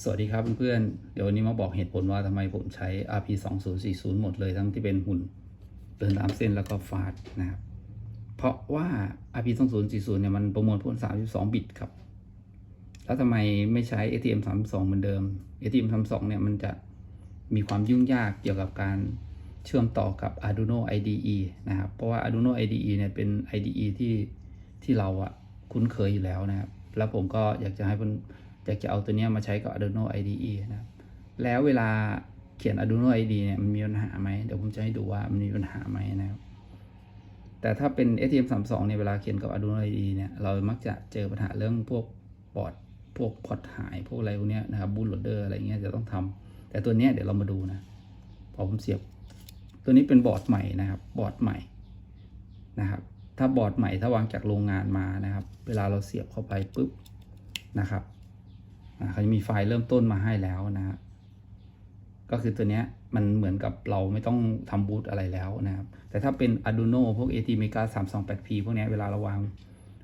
สวัสดีครับเพื่อนๆ เดี๋ยววันนี้มาบอกเหตุผลว่าทำไมผมใช้ RP 2 0 4 0หมดเลยทั้งที่เป็นหุ่นเดินตามเส้นแล้วก็ฟาดนะครับ เพราะว่า RP 2 0 4 0เนี่ยมันประมวลผล 32 บิตครับ แล้วทำไมไม่ใช้ ATM 32 เหมือนเดิม ATM 32 เนี่ยมันจะมีความยุ่งยากเกี่ยวกับการเชื่อมต่อกับ Arduino IDE นะครับ เพราะว่า Arduino IDE เนี่ยเป็น IDE ที่ที่เราอะคุ้นเคยอยู่แล้วนะครับ แล้วผมก็อยากจะให้เพื่อน อยากจะเอาตัวเนี้ยมาใช้กับ Arduino IDE นะครับ แล้วเวลาเขียน Arduino IDE เนี่ยมันมีปัญหาไหมเดี๋ยวผมจะให้ดูว่ามันมีปัญหาไหมนะครับ แต่ถ้าเป็น STM 3 2 เนี่ยเวลาเขียนกับ Arduino IDE เนี่ยเรามักจะเจอปัญหาเรื่องพวกบอร์ดพวกพอร์ตหายพวกอะไรพวกเนี้ยนะครับบูตโหลดเดอร์อะไรเงี้ยจะต้องทำแต่ตัวเนี้ยเดี๋ยวเรามาดูนะพอผมเสียบ ตัวนี้เป็นบอร์ดใหม่นะครับ บอร์ดใหม่นะครับ ถ้าบอร์ดใหม่ถ้าวางจากโรงงานมานะครับ เวลาเราเสียบเข้าไปปุ๊บนะครับ เขาจะมีไฟล์เริ่มต้นมาให้แล้วนะฮะก็คือตัวเนี้ยมันเหมือนกับเราไม่ต้องทำบูตอะไรแล้วนะครับ แต่ถ้าเป็น Arduino พวก ATmega 328P พวกเนี้ยเวลาเราวาง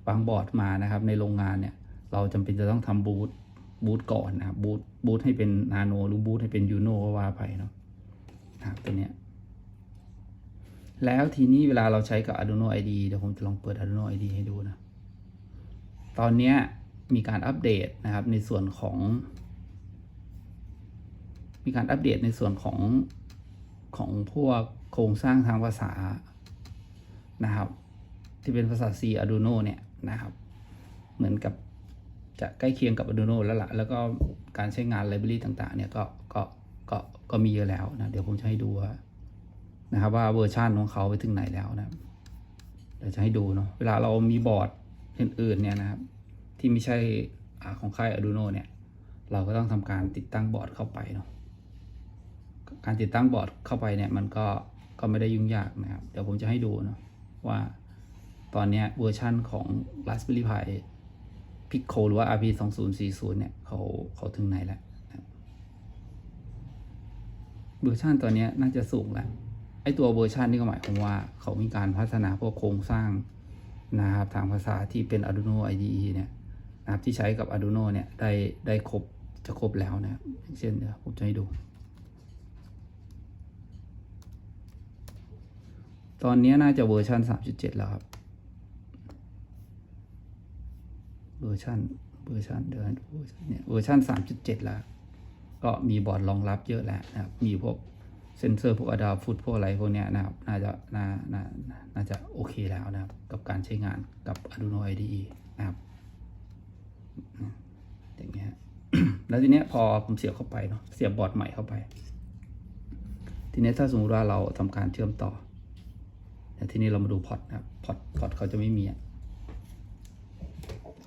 วางบอร์ดมานะครับ ในโรงงานเนี่ย เราจำเป็นจะต้องทำบูตบูตก่อนนะครับบูตบูตให้เป็นนาโนหรือบูตให้เป็นยูโนก็ว่าไปเนาะนะครับตัวเนี้ยแล้วทีนี้เวลาเราใช้กับ Arduino IDE เดี๋ยวผมจะลองเปิด Arduino IDE ให้ดูนะ ตอนเนี้ย มีการอัปเดตนะครับในส่วนของ มีการอัปเดตในส่วนของของพวกโครงสร้างทางภาษานะครับ ที่เป็นภาษา C Arduino เนี่ยนะครับ เหมือนกับจะใกล้เคียงกับ Arduino แล้วละแล้วก็การใช้งาน library ต่างๆ เนี่ยก็ก็ก็ก็มีเยอะแล้วนะ เดี๋ยวผมจะให้ดูว่านะครับว่าเวอร์ชันของเขาไปถึงไหนแล้วนะเดี๋ยวจะให้ดูเนาะเวลาเรามีบอร์ดอื่นๆเนี่ยนะครับ ที่ไม่ใช่ของค่าย Arduino เนี่ย เราก็ต้องทำการติดตั้งบอร์ดเข้าไปเนาะการติดตั้งบอร์ดเข้าไปเนี่ยมันก็ก็ไม่ได้ยุ่งยากนะครับ เดี๋ยวผมจะให้ดูเนาะว่าตอนนี้เวอร์ชันของ Raspberry Pi Pico หรือว่า RP 2 0 4 0เนี่ยเขาเขาถึงไหนแล้วนะเวอร์ชันตัวนี้น่าจะสูงแล้ว ไอตัวเวอร์ชันนี่ก็หมายความว่าเขามีการพัฒนาพวกโครงสร้างนะครับทางภาษาที่เป็น Arduino IDE เนี่ย นะครับที่ใช้กับ Arduino เนี่ยได้ได้ครบจะครบแล้วนะครับเช่นเดี๋ยวผมจะให้ดู ตอนนี้น่าจะเวอร์ชัน3.7 แล้วครับ เวอร์ชันเวอร์ชันเดินเวอร์ชันเนี่ยเวอร์ชัน3.7 แล้ว ก็มีบอร์ดรองรับเยอะแล้วนะครับ มีพวกเซนเซอร์พวกอะดาฟุตพวกอะไรพวกเนี้ยนะครับ น่าจะน่าน่าน่าจะโอเคแล้วนะครับ กับการใช้งานกับ Arduino IDE นะครับ อย่างเงี้ยแล้วทีเนี้ยพอผมเสียบเข้าไปเนาะเสียบบอร์ดใหม่เข้าไป ทีเนี้ยถ้าสมมติว่าเราทำการเชื่อมต่อแต่ทีนี้เรามาดูพอร์ตนะครับพอร์ตพอร์ตเขาจะไม่มีอะ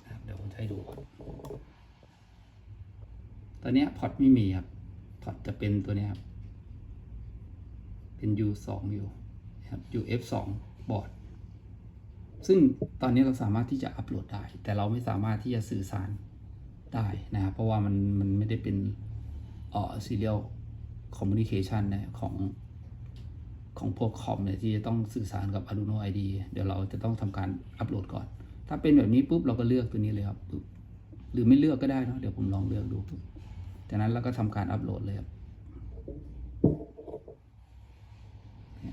นะเดี๋ยวผมจะให้ดู ตอนนี้พอร์ตไม่มีครับพอร์ตจะเป็นตัวนี้ครับเป็น U 2อยู่นะครับ UF 2บอร์ด ซึ่งตอนนี้เราสามารถที่จะอัปโหลดได้ แต่เราไม่สามารถที่จะสื่อสารได้นะครับเพราะว่ามันมันไม่ได้เป็นเอ่อ serial communication นะของของพวกคอมเนี่ยที่จะต้องสื่อสารกับ Arduino ID เดี๋ยวเราจะต้องทำการอัปโหลดก่อน ถ้าเป็นแบบนี้ปุ๊บเราก็เลือกตัวนี้เลยครับปุ๊บหรือไม่เลือกก็ได้นะเดี๋ยวผมลองเลือกดูจากนั้นเราก็ทำการอัปโหลดเลยครับ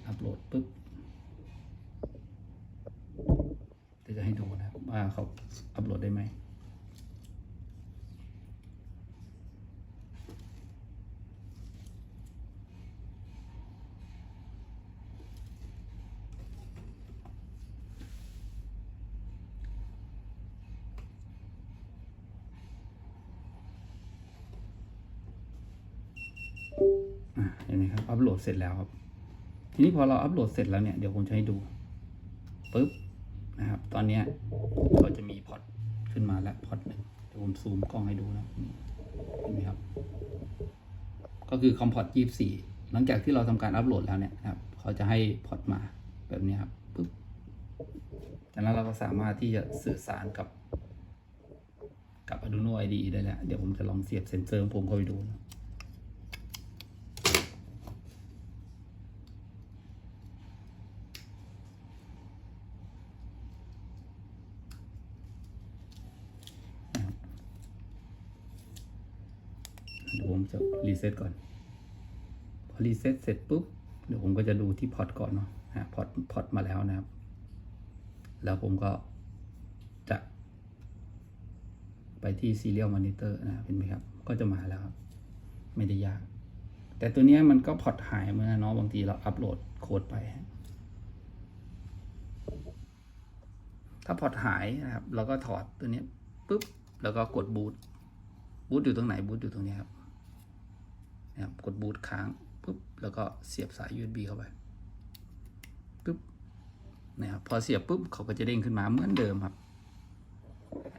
อัปโหลดปุ๊บเดี๋ยวจะให้ดูนะครับว่าเขาอัปโหลดได้ไหมอะเห็นไหมครับ อัปโหลดเสร็จแล้วครับ ทีนี้พอเราอัปโหลดเสร็จแล้วเนี่ย เดี๋ยวผมจะให้ดูปุ๊บ นะครับ ตอนนี้ก็จะมีพอร์ตขึ้นมาแล้วพอร์ตหนึ่งเดี๋ยวผมซูมกล้องให้ดูนะเห็นไหมครับ ก็คือคอมพอร์ตยี่สี่หลังจากที่เราทำการอัปโหลดแล้วเนี่ยนะครับ เขาจะให้พอร์ตมาแบบนี้ครับปุ๊บจากนั้นเราก็สามารถที่จะสื่อสารกับกับ Arduino IDE ได้แล้ว เดี๋ยวผมจะลองเสียบเซนเซอร์ของผมเข้าไปดูนะ ผมจะรีเซ็ตก่อน พอรีเซ็ตเสร็จปุ๊บ เดี๋ยวผมก็จะดูที่พอร์ตก่อนเนาะฮะพอร์ตพอร์ตมาแล้วนะครับ แล้วผมก็จะ ไปที่ Serial Monitor นะเห็นไหมครับ ก็จะมาแล้วครับ ไม่ได้ยาก แต่ตัวนี้มันก็พอร์ตหายเมื่อนกันเนาะบางทีเราอัปโหลดโค้ดไป ถ้าพอร์ตหายนะครับ เราก็ถอดตัวนี้ปุ๊บ แล้วก็กดบูตบูตอยู่ตรงไหนบูตอยู่ตรงนี้ครับ นะครับกดบูตค้างปุ๊บแล้วก็เสียบสาย USB เข้าไปปุ๊บนะครับพอเสียบปุ๊บเขาก็จะเด้งขึ้นมาเหมือนเดิมครับ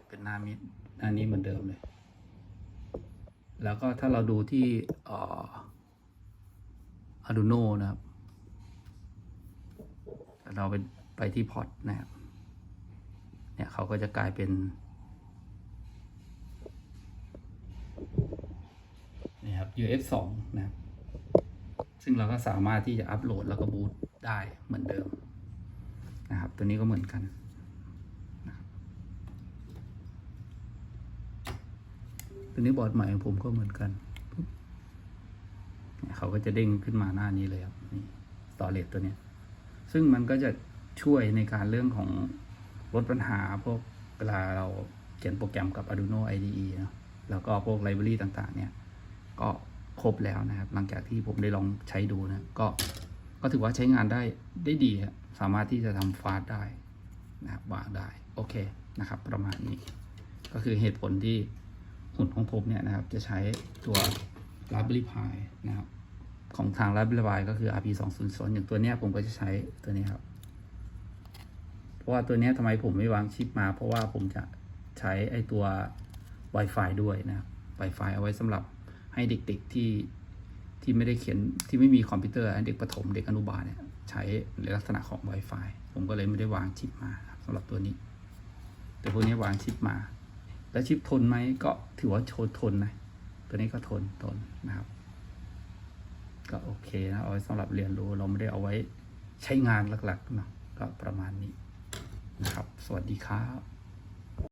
เป็นหน้ามิดหน้านี้เหมือนเดิมเลย แล้วก็ถ้าเราดูที่อ่อ Arduino นะครับ เราไปไปที่พอร์ตนะครับเนี่ยเขาก็จะกลายเป็น นี่ครับ UF2 นะครับซึ่งเราก็สามารถที่จะอัปโหลดแล้วก็บูตได้เหมือนเดิมนะครับ ตัวนี้ก็เหมือนกันตัวนี้บอร์ดใหม่ของผมก็เหมือนกันเขาก็จะเด้งขึ้นมาหน้านี้เลยครับนี่สตอเรจตัวนี้ ซึ่งมันก็จะช่วยในการเรื่องของลดปัญหาพวกเวลาเราเขียนโปรแกรมกับ Arduino IDE นะแล้วก็พวกไลบรารีต่าง ๆ เนี่ย ก็ครบแล้วนะครับ หลังจากที่ผมได้ลองใช้ดูนะก็ก็ถือว่าใช้งานได้ได้ดีครับสามารถที่จะทำฟาสได้นะครับวางได้โอเคนะครับ ประมาณนี้ ก็คือเหตุผลที่หุ่นของผมเนี่ยนะครับ จะใช้ตัว Raspberry Pi นะครับ ของทาง Raspberry Pi ก็คือ RP 2 0 0อย่างตัวเนี้ยผมก็จะใช้ตัวนี้ครับ เพราะว่าตัวเนี้ยทำไมผมไม่วางชิปมา เพราะว่าผมจะใช้ไอตัว Wi-Fi ด้วยนะ Wi-Fi เอาไว้สำหรับ ให้เด็กๆที่ที่ไม่ได้เขียนที่ไม่มีคอมพิวเตอร์เด็กประถมเด็กอนุบาลเนี่ยใช้ในลักษณะของ Wi-Fi ผมก็เลยไม่ได้วางชิปมาสำหรับตัวนี้ แต่พวกนี้วางชิปมา แล้วชิปทนไหมก็ถือว่าโชทนนะตัวนี้ก็ทนทนนะครับ ก็โอเคนะเอาไว้สำหรับเรียนรู้เราไม่ได้เอาไว้ใช้งานหลักๆเนาะก็ประมาณนี้นะครับ สวัสดีครับ